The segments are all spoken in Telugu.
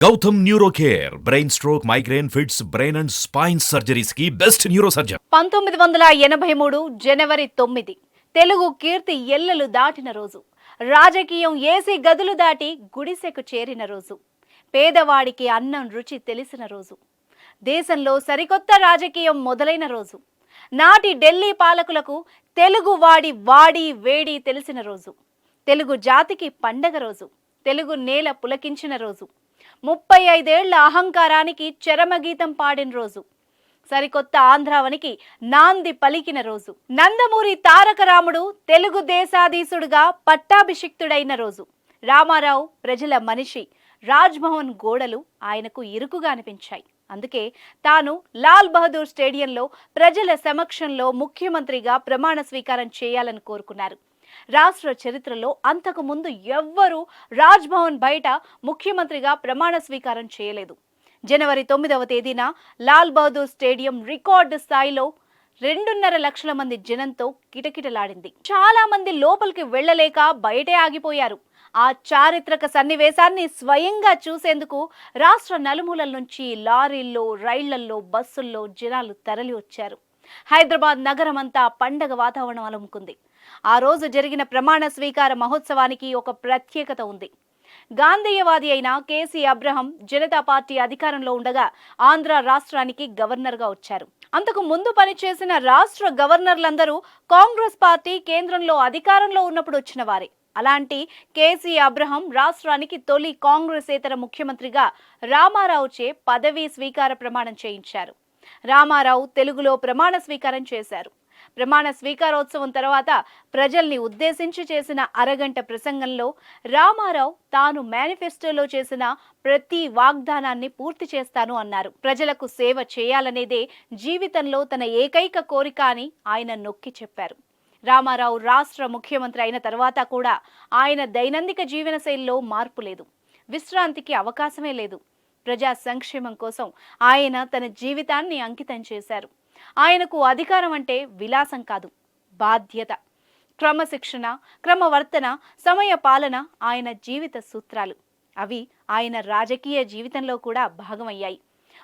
Gautam neuro care brain stroke migraine fits brain and spine సర్జరీస్కి best neuro surgeon పంతొమ్మిది వందల ఎనభై మూడు జనవరి తొమ్మిది తెలుగు కీర్తి ఎల్లలు దాటిన రోజు. రాజకీయం ఏసీ గదులు దాటి గుడిసెకు చేరిన రోజు. పేదవాడికి అన్నం రుచి తెలిసిన రోజు. దేశంలో సరికొత్త రాజకీయం మొదలైన రోజు. నాటి ఢిల్లీ పాలకులకు తెలుగు వాడి వాడి వేడి తెలిసిన రోజు. తెలుగు జాతికి పండగ రోజు. తెలుగు నేల పులకించిన రోజు. ముప్పై ఐదేళ్ళ అహంకారానికి చరమగీతం పాడిన రోజు. సరికొత్త ఆంధ్రావనికి నాంది పలికిన రోజు. నందమూరి తారక రాముడు తెలుగు దేశాధీశుడుగా పట్టాభిషిక్తుడైన రోజు. రామారావు ప్రజల మనిషి రాజ్భవన్ గోడలు ఆయనకు ఇరుకుగా అనిపించాయి. అందుకే తాను లాల్ బహదూర్ స్టేడియంలో ప్రజల సమక్షంలో ముఖ్యమంత్రిగా ప్రమాణ స్వీకారం చేయాలని కోరుకున్నారు. రాష్ట్ర చరిత్రలో అంతకు ముందు ఎవ్వరూ రాజ్భవన్ బయట ముఖ్యమంత్రిగా ప్రమాణ స్వీకారం చేయలేదు. జనవరి తొమ్మిదవ తేదీన లాల్ బహదూర్ స్టేడియం రికార్డు స్థాయిలో రెండున్నర లక్షల మంది జనంతో కిటకిటలాడింది. చాలా మంది లోపలికి వెళ్ళలేక బయటే ఆగిపోయారు. ఆ చారిత్రక సన్నివేశాన్ని స్వయంగా చూసేందుకు రాష్ట్ర నలుమూలల నుంచి లారీల్లో రైళ్ళల్లో బస్సుల్లో జనాలు తరలి వచ్చారు హైదరాబాద్ నగరం అంతా పండగ వాతావరణం అలుముకుంది. ఆ రోజు జరిగిన ప్రమాణ స్వీకార మహోత్సవానికి ఒక ప్రత్యేకత ఉంది. గాంధేయవాది అయిన కేసీ అబ్రహం జనతా పార్టీ అధికారంలో ఉండగా ఆంధ్ర రాష్ట్రానికి గవర్నర్గా వచ్చారు. అంతకు ముందు పనిచేసిన రాష్ట్ర గవర్నర్లందరూ కాంగ్రెస్ పార్టీ కేంద్రంలో అధికారంలో ఉన్నప్పుడు వచ్చిన వారే. అలాంటి కేసీ అబ్రహం రాష్ట్రానికి తొలి కాంగ్రెసేతర ముఖ్యమంత్రిగా రామారావుచే పదవీ స్వీకార ప్రమాణం చేయించారు. రామారావు తెలుగులో ప్రమాణ స్వీకారం చేశారు. ప్రమాణ స్వీకారోత్సవం తర్వాత ప్రజల్ని ఉద్దేశించి చేసిన అరగంట ప్రసంగంలో రామారావు తాను మేనిఫెస్టోలో చేసిన ప్రతి వాగ్దానాన్ని పూర్తి చేస్తాను అన్నారు. ప్రజలకు సేవ చేయాలనేదే జీవితంలో తన ఏకైక కోరిక అని ఆయన నొక్కి చెప్పారు. రామారావు రాష్ట్ర ముఖ్యమంత్రి అయిన తర్వాత కూడా ఆయన దైనందిక జీవన శైలిలో మార్పు లేదు. విశ్రాంతికి అవకాశమే లేదు. ప్రజా సంక్షేమం కోసం ఆయన తన జీవితాన్ని అంకితం చేశారు. ఆయనకు అధికారం అంటే విలాసం కాదు బాధ్యత. క్రమశిక్షణ క్రమవర్తన సమయ పాలన ఆయన జీవిత సూత్రాలు. అవి ఆయన రాజకీయ జీవితంలో కూడా భాగమయ్యాయి.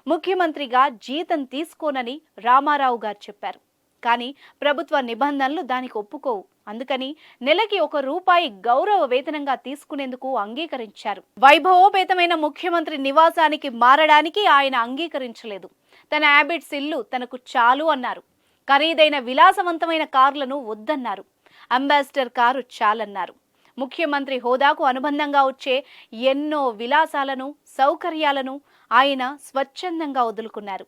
ముఖ్యమంత్రిగా జీతం తీసుకోనని రామారావు గారు చెప్పారు. కానీ ప్రభుత్వ నిబంధనలు దానికి ఒప్పుకోవు. అందుకని నెలకి ఒక రూపాయి గౌరవ వేతనంగా తీసుకునేందుకు అంగీకరించారు. వైభవోపేతమైన ముఖ్యమంత్రి నివాసానికి మారడానికి ఆయన అంగీకరించలేదు. తన హ్యాబిట్స్ ఇల్లు తనకు చాలు అన్నారు. ఖరీదైన విలాసవంతమైన కార్లను వద్దన్నారు. అంబాసిడర్ కారు చాలన్నారు. ముఖ్యమంత్రి హోదాకు అనుబంధంగా వచ్చే ఎన్నో విలాసాలను సౌకర్యాలను ఆయన స్వచ్ఛందంగా వదులుకున్నారు.